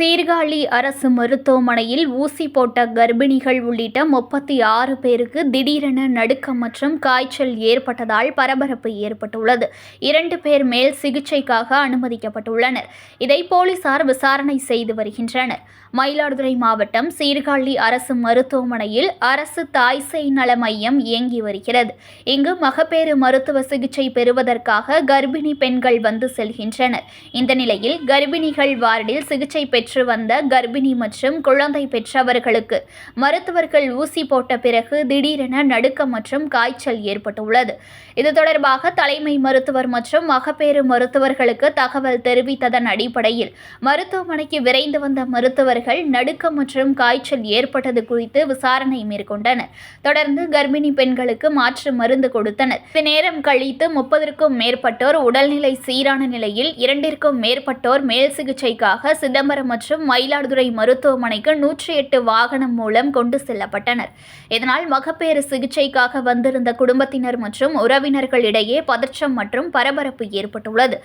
சீர்காழி அரசு மருத்துவமனையில் ஊசி போட்ட கர்ப்பிணிகள் உள்ளிட்ட முப்பத்தி ஆறு பேருக்கு திடீரென நடுக்கம் மற்றும் காய்ச்சல் ஏற்பட்டதால் பரபரப்பு ஏற்பட்டுள்ளது. இரண்டு பேர் மேல் சிகிச்சைக்காக அனுமதிக்கப்பட்டுள்ளனர். இதை போலீசார் விசாரணை செய்து வருகின்றனர். மயிலாடுதுறை மாவட்டம் சீர்காழி அரசு மருத்துவமனையில் அரசு தாய்சேய் நல மையம் இயங்கி வருகிறது. இங்கு மகப்பேறு மருத்துவ சிகிச்சை பெறுவதற்காக கர்ப்பிணி பெண்கள் வந்து செல்கின்றனர். இந்த நிலையில் கர்ப்பிணிகள் வார்டில் சிகிச்சை பெற்று வந்த கர்ப்பிணி மற்றும் குழந்தை பெற்றவர்களுக்கு. மருத்துவர்கள் ஊசி போட்ட பிறகு திடீரென நடுக்கம் மற்றும் காய்ச்சல் ஏற்பட்டுள்ளது. இது தொடர்பாக தலைமை மருத்துவர் மற்றும் மகப்பேறு மருத்துவர்களுக்கு தகவல் தெரிவித்ததன் அடிப்படையில் மருத்துவமனைக்கு விரைந்து வந்த மருத்துவர்கள் நடுக்கம் மற்றும் காய்ச்சல் ஏற்பட்டது குறித்து விசாரணை மேற்கொண்டனர். தொடர்ந்து கர்ப்பிணி பெண்களுக்கு மாற்று மருந்து கொடுத்தனர். நேரம் கழித்து முப்பதற்கும் மேற்பட்டோர் உடல்நிலை சீரான நிலையில் இரண்டிற்கும் மேற்பட்டோர் மேல் சிகிச்சைக்காக சிதம்பரம் மற்றும் மயிலாடுதுறை மருத்துவமனைக்கு நூற்றி எட்டு வாகனம் மூலம் கொண்டு செல்லப்பட்டனர். இதனால் மகப்பேறு சிகிச்சைக்காக வந்திருந்த குடும்பத்தினர் மற்றும் உறவினர்களிடையே பதற்றம் மற்றும் பரபரப்பு ஏற்பட்டுள்ளது.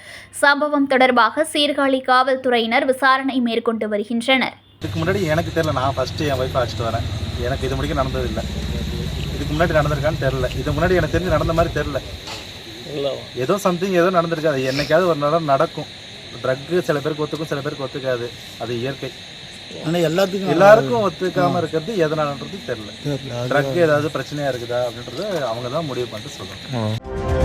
சம்பவம் தொடர்பாக சீர்காழி காவல்துறையினர் விசாரணை மேற்கொண்டு வருகின்றனர். இதுக்கு முன்னாடி எனக்கு தெரில நான் ஃபஸ்ட்டு என் ஒய்ஃபை அழைச்சிட்டு வரேன். எனக்கு இது முடிக்க நடந்தது இல்லை இதுக்கு முன்னாடி நடந்திருக்கான்னு தெரில இதுக்கு முன்னாடி எனக்கு தெரிஞ்சு நடந்த மாதிரி தெரில ஏதோ சம்திங் ஏதோ நடந்திருக்கு. அது என்னைக்காவது ஒரு நாள் நடக்கும். ட்ரக்கு சில பேருக்கு ஒத்துக்கும் சில பேருக்கு ஒத்துக்காது. அது இயற்கை. ஆனால் எல்லாத்துக்கும் எல்லாருக்கும் ஒத்துக்காம இருக்கிறது எதனாலன்றது தெரில ட்ரக் ஏதாவது பிரச்சனையா இருக்குதா அப்படின்றது அவங்க தான் முடிவு பண்ணிட்டு சொல்லணும்